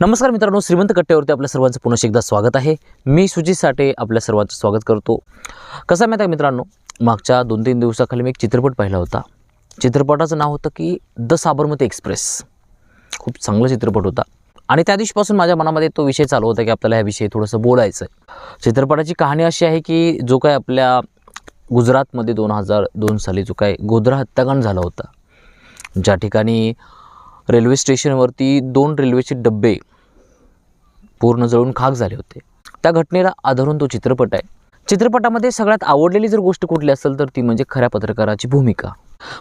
नमस्कार मित्रांनो श्रीमंत कट्ट्यावरती आपल्या सर्वांचं पुन्हा एकदा स्वागत आहे. मी सुजित साठे आपल्या सर्वांचं स्वागत करतो. कसं आहे माहिती आहे मित्रांनो मागच्या दोन तीन दिवसाखाली मी एक चित्रपट पाहिला होता. चित्रपटाचं नाव होतं की द साबरमती एक्सप्रेस. खूप चांगला चित्रपट होता. आणि त्या दिवशीपासून माझ्या मनामध्ये तो विषय चालू होता की आपल्याला ह्याविषयी थोडंसं बोलायचं आहे. चित्रपटाची कहाणी अशी आहे की जो काय आपल्या गुजरातमध्ये दोन हजार दोन साली जो काय गोधरा हत्याकांड झाला होता. ज्या ठिकाणी रेल्वे स्टेशनवरती दोन रेल्वेचे डब्बे पूर्ण जळून खाक झाले होते. त्या घटनेला आधारून तो चित्रपट आहे. चित्रपटामध्ये सगळ्यात आवडलेली जर गोष्ट कुठली असेल तर ती म्हणजे खऱ्या पत्रकाराची भूमिका.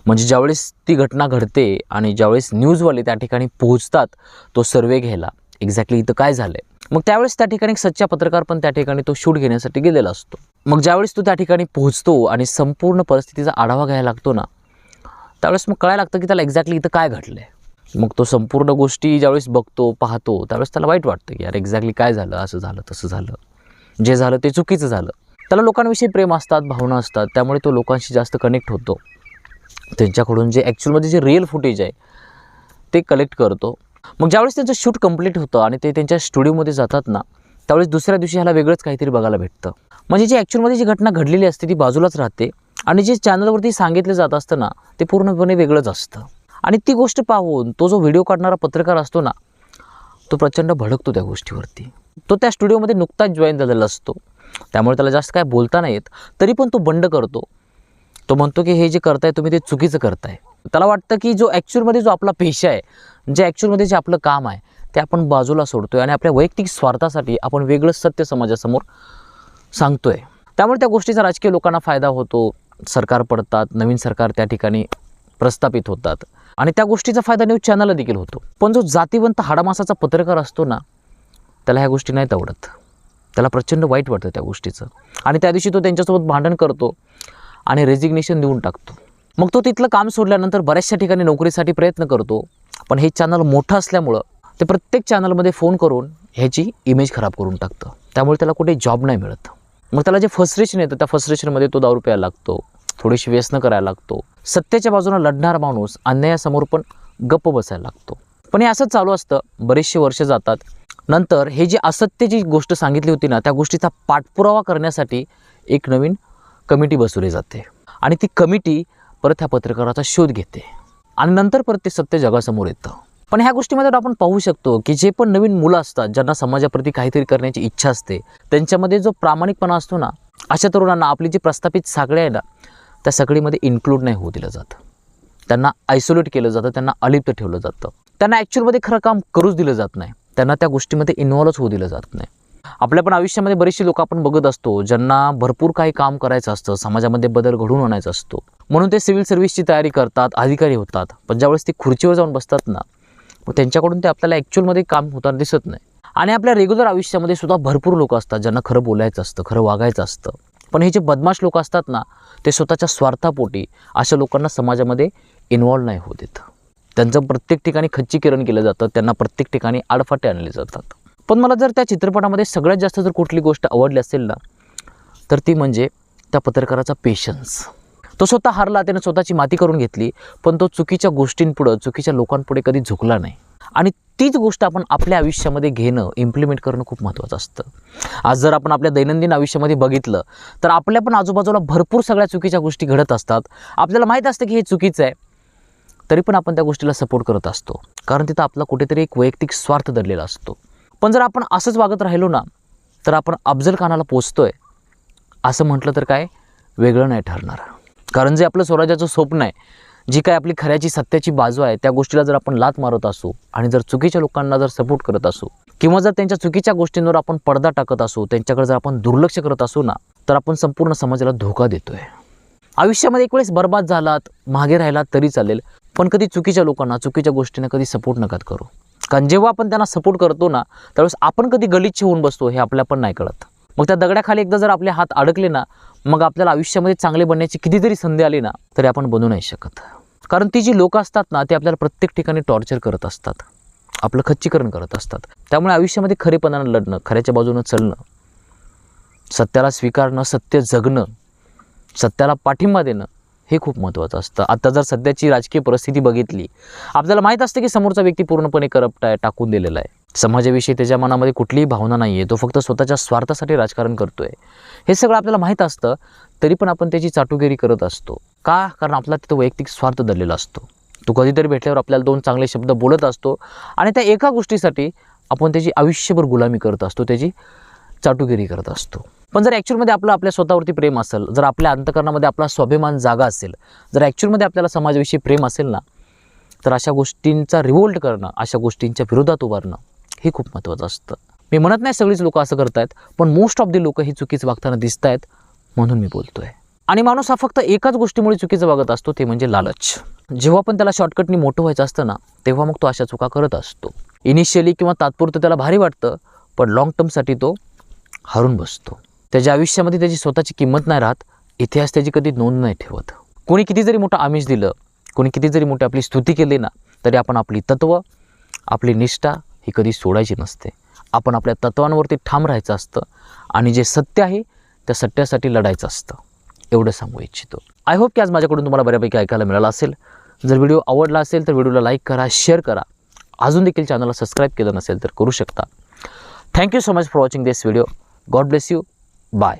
म्हणजे ज्यावेळेस ती घटना घडते आणि ज्यावेळेस न्यूजवाले त्या ठिकाणी पोहोचतात तो सर्वे घ्यायला एक्झॅक्टली इथं काय झालं आहे मग त्यावेळेस त्या ठिकाणी एक सच्चा पत्रकार पण त्या ठिकाणी तो शूट घेण्यासाठी गेलेला असतो. मग ज्यावेळेस तो त्या ठिकाणी पोहोचतो आणि संपूर्ण परिस्थितीचा आढावा घ्यायला लागतो ना त्यावेळेस मग कळायला लागतं की त्याला एक्झॅक्टली इथं काय घडलं आहे मग तो संपूर्ण गोष्टी ज्यावेळेस बघतो पाहतो त्यावेळेस त्याला वाईट वाटतं की यार एक्झॅक्टली काय झालं? असं झालं तसं झालं. जे झालं ते चुकीचं झालं. त्याला लोकांविषयी प्रेम असतात भावना असतात त्यामुळे तो लोकांशी जास्त कनेक्ट होतो. त्यांच्याकडून जे ॲक्च्युअलमध्ये जे रिअल फुटेज आहे ते कलेक्ट करतो. मग ज्यावेळेस त्यांचं शूट कंप्लीट होतं आणि ते त्यांच्या स्टुडिओमध्ये जातात ना त्यावेळेस दुसऱ्या दिवशी ह्याला वेगळंच काहीतरी बघायला भेटतं. म्हणजे जी ॲक्च्युअलमध्ये जी घटना घडलेली असते ती बाजूलाच राहते आणि जे चॅनलवरती सांगितलं जात असतं ना ते पूर्णपणे वेगळंच असतं. आणि ती गोष्ट पाहून तो जो व्हिडिओ काढणारा पत्रकार असतो ना तो प्रचंड भडकतो त्या गोष्टीवरती. तो त्या स्टुडिओमध्ये नुकताच जॉईन झालेला असतो. त्यामुळे त्याला जास्त काय बोलता नाही येत तरी पण तो बंड करतो. तो म्हणतो की हे जे करताय तुम्ही ते चुकीचं करताय. त्याला वाटतं की जो ॲक्च्युअलमध्ये जो आपला पेशा आहे जे ॲक्च्युअलमध्ये जे आपलं काम आहे ते आपण बाजूला सोडतोय आणि आपल्या वैयक्तिक स्वार्थासाठी आपण वेगळं सत्य समाजासमोर सांगतोय. त्यामुळे त्या गोष्टीचा राजकीय लोकांना फायदा होतो. सरकार पडतात नवीन सरकार त्या ठिकाणी प्रस्थापित होतात. आणि त्या गोष्टीचा फायदा न्यूज चॅनलला देखील होतो. पण जो जातीवंत हाडामासाचा पत्रकार असतो ना त्याला ह्या गोष्टी नाहीत आवडत. त्याला प्रचंड वाईट वाटतं त्या गोष्टीचं. आणि त्या दिवशी तो त्यांच्यासोबत भांडण करतो आणि रेजिग्नेशन देऊन टाकतो. मग तो तिथलं काम सोडल्यानंतर बऱ्याचशा ठिकाणी नोकरीसाठी प्रयत्न करतो पण हे चॅनल मोठं असल्यामुळं ते प्रत्येक चॅनलमध्ये फोन करून ह्याची इमेज खराब करून टाकतं. त्यामुळे त्याला कुठे जॉब नाही मिळत. मग त्याला जे फ्रस्ट्रेशन येतं त्या फ्रस्ट्रेशनमध्ये तो दारू प्यायला लागतो. थोडीशी व्यसन करायला लागतो. सत्याच्या बाजूनं लढणारा माणूस अन्यायासमोर पण गप्प बसायला लागतो. पण हे असंच चालू असतं. बरेचसे वर्ष जातात. नंतर हे जी असत्याची गोष्ट सांगितली होती ना त्या गोष्टीचा पाठपुरावा करण्यासाठी एक नवीन कमिटी बसवली जाते. आणि ती कमिटी परत ह्या पत्रकाराचा शोध घेते. आणि नंतर परत ते सत्य जगासमोर येतं. पण ह्या गोष्टीमध्ये आपण पाहू शकतो की जे पण नवीन मुलं असतात ज्यांना समाजाप्रती काहीतरी करण्याची इच्छा असते त्यांच्यामध्ये जो प्रामाणिकपणा असतो ना अशा तरुणांना आपली जी प्रस्थापित साखळी आहे ना त्या सगळीमध्ये इन्क्लूड नाही होऊ दिलं जातं. त्यांना आयसोलेट केलं जातं त्यांना अलिप्त ठेवलं जातं. त्यांना ॲक्च्युअलमध्ये खरं काम करूच दिलं जात नाही. त्यांना त्या गोष्टीमध्ये इन्व्हॉल्वच होऊ दिलं जात नाही. आपल्या पण आयुष्यामध्ये बरेचसे लोक आपण बघत असतो ज्यांना भरपूर काही काम करायचं असतं समाजामध्ये बदल घडवून आणायचा असतो. म्हणून ते सिव्हिल सर्व्हिसची तयारी करतात अधिकारी होतात. पण ज्यावेळेस ते खुर्चीवर जाऊन बसतात ना मग त्यांच्याकडून ते आपल्याला ॲक्च्युअलमध्ये काम होताना दिसत नाही. आणि आपल्या रेग्युलर आयुष्यामध्ये सुद्धा भरपूर लोक असतात ज्यांना खरं बोलायचं असतं खरं वागायचं असतं. पण हे जे बदमाश लोक असतात ना ते स्वतःच्या स्वार्थापोटी अशा लोकांना समाजामध्ये इन्वॉल्व नाही होत येत त्यांचं प्रत्येक ठिकाणी खच्चीकरण केलं जातं त्यांना प्रत्येक ठिकाणी आडफाटे आणले जातात. पण मला जर त्या चित्रपटामध्ये सगळ्यात जास्त जर कुठली गोष्ट आवडली असेल ना तर ती म्हणजे त्या पत्रकाराचा पेशन्स तो स्वतः हारला त्याने स्वतःची माती करून घेतली पण तो चुकीच्या गोष्टींपुढं चुकीच्या लोकांपुढे कधी झुकला नाही. आणि तीच गोष्ट आपण आपल्या आयुष्यामध्ये घेणं इम्प्लिमेंट करणं खूप महत्त्वाचं असतं. आज जर आपण आपल्या दैनंदिन आयुष्यामध्ये बघितलं तर आपल्या पण आजूबाजूला भरपूर सगळ्या चुकीच्या गोष्टी घडत असतात. आपल्याला माहीत असतं की हे चुकीचं आहे. तरी पण आपण त्या गोष्टीला सपोर्ट करत असतो. कारण तिथं आपला कुठेतरी एक वैयक्तिक स्वार्थ दडलेला असतो. पण जर आपण असंच वागत राहिलो ना तर आपण अफजल खानाला पोचतो आहे असं म्हटलं तर काय? वेगळं नाही ठरणार. कारण जे आपलं स्वराज्याचं स्वप्न आहे जी काय आपली खऱ्याची सत्याची बाजू आहे त्या गोष्टीला जर आपण लात मारत असू आणि जर चुकीच्या लोकांना जर सपोर्ट करत असू किंवा जर त्यांच्या चुकीच्या गोष्टींवर आपण पडदा टाकत असू त्यांच्याकडे जर आपण दुर्लक्ष करत असू ना तर आपण संपूर्ण समाजाला धोका देतोय. आयुष्यामध्ये एक वेळेस बर्बाद झालात मागे राहिलात तरी चालेल पण कधी चुकीच्या लोकांना चुकीच्या गोष्टींना कधी सपोर्ट नका करू. कारण जेव्हा आपण त्यांना सपोर्ट करतो ना त्यावेळेस आपण कधी गलिच्छ होऊन बसतो हे आपल्याला पण नाही कळत. मग त्या दगडाखाली एकदा जर आपले हात अडकले ना मग आपल्याला आयुष्यामध्ये चांगले बनण्याची कितीतरी संधी आली ना तरी आपण बनू नाही शकत. कारण ती जी लोक असतात ना ते आपल्याला प्रत्येक ठिकाणी टॉर्चर करत असतात. आपलं खच्चीकरण करत असतात. त्यामुळे आयुष्यामध्ये खरेपणानं लढणं खऱ्याच्या बाजूनं चलणं सत्याला स्वीकारणं सत्य जगणं सत्याला पाठिंबा देणं हे खूप महत्त्वाचं असतं. आता जर सध्याची राजकीय परिस्थिती बघितली आपल्याला माहीत असतं की समोरचा व्यक्ती पूर्णपणे करप्ट आहे टाकून दिलेला आहे. समाजाविषयी त्याच्या मनामध्ये कुठलीही भावना नाही आहे तो फक्त स्वतःच्या स्वार्थासाठी राजकारण करतो आहे हे सगळं आपल्याला माहीत असतं तरी पण आपण त्याची चाटुगिरी करत असतो. का? कारण आपला तिथं वैयक्तिक स्वार्थ धरलेला असतो. तो कधीतरी भेटल्यावर आपल्याला दोन चांगले शब्द बोलत असतो आणि त्या एका गोष्टीसाठी आपण त्याची आयुष्यभर गुलामी करत असतो त्याची चाटुगिरी करत असतो. पण जर ॲक्च्युअलमध्ये आपलं आपल्या स्वतःवरती प्रेम असेल जर आपल्या अंतकरणामध्ये आपला स्वाभिमान जागा असेल जर ॲक्च्युअलमध्ये आपल्याला समाजाविषयी प्रेम असेल ना तर अशा गोष्टींचा रिवोल्ट करणं अशा गोष्टींच्या विरोधात उभारणं हे खूप महत्त्वाचं असतं. मी म्हणत नाही सगळीच लोकं असं करत आहेत पण मोस्ट ऑफ दी लोकं ही चुकीच वागताना दिसत आहेत म्हणून मी बोलतो आहे आणि माणूस हा फक्त एकाच गोष्टीमुळे चुकीचं वागत असतो ते म्हणजे लालच. जेव्हा पण त्याला शॉर्टकटनी मोठं व्हायचं असतं ना तेव्हा मग तो अशा चुका करत असतो. इनिशियली किंवा तात्पुरतं त्याला भारी वाटतं पण लाँग टर्मसाठी तो हरून बसतो. त्याच्या आयुष्यामध्ये त्याची स्वतःची किंमत नाही राहत इतिहास त्याची कधी नोंद नाही ठेवत. कोणी किती जरी मोठं आमिष दिलं कोणी किती जरी मोठी आपली स्तुती केली ना तरी आपण आपली तत्त्व आपली निष्ठा ही कधी सोडायची नसते. आपण आपल्या तत्वांवरती ठाम राहायचं असतं आणि जे सत्य आहे त्या सत्यासाठी लढायचं असतं. एवढं सांगू इच्छितो. आय होप की आज माझ्याकडून तुम्हाला बऱ्यापैकी ऐकायला मिळालं असेल. जर व्हिडिओ आवडला असेल तर व्हिडिओला लाईक करा शेअर करा. अजून देखील चॅनलला सबस्क्राईब केलं नसेल तर करू शकता. Thank you so much for watching this video God bless you bye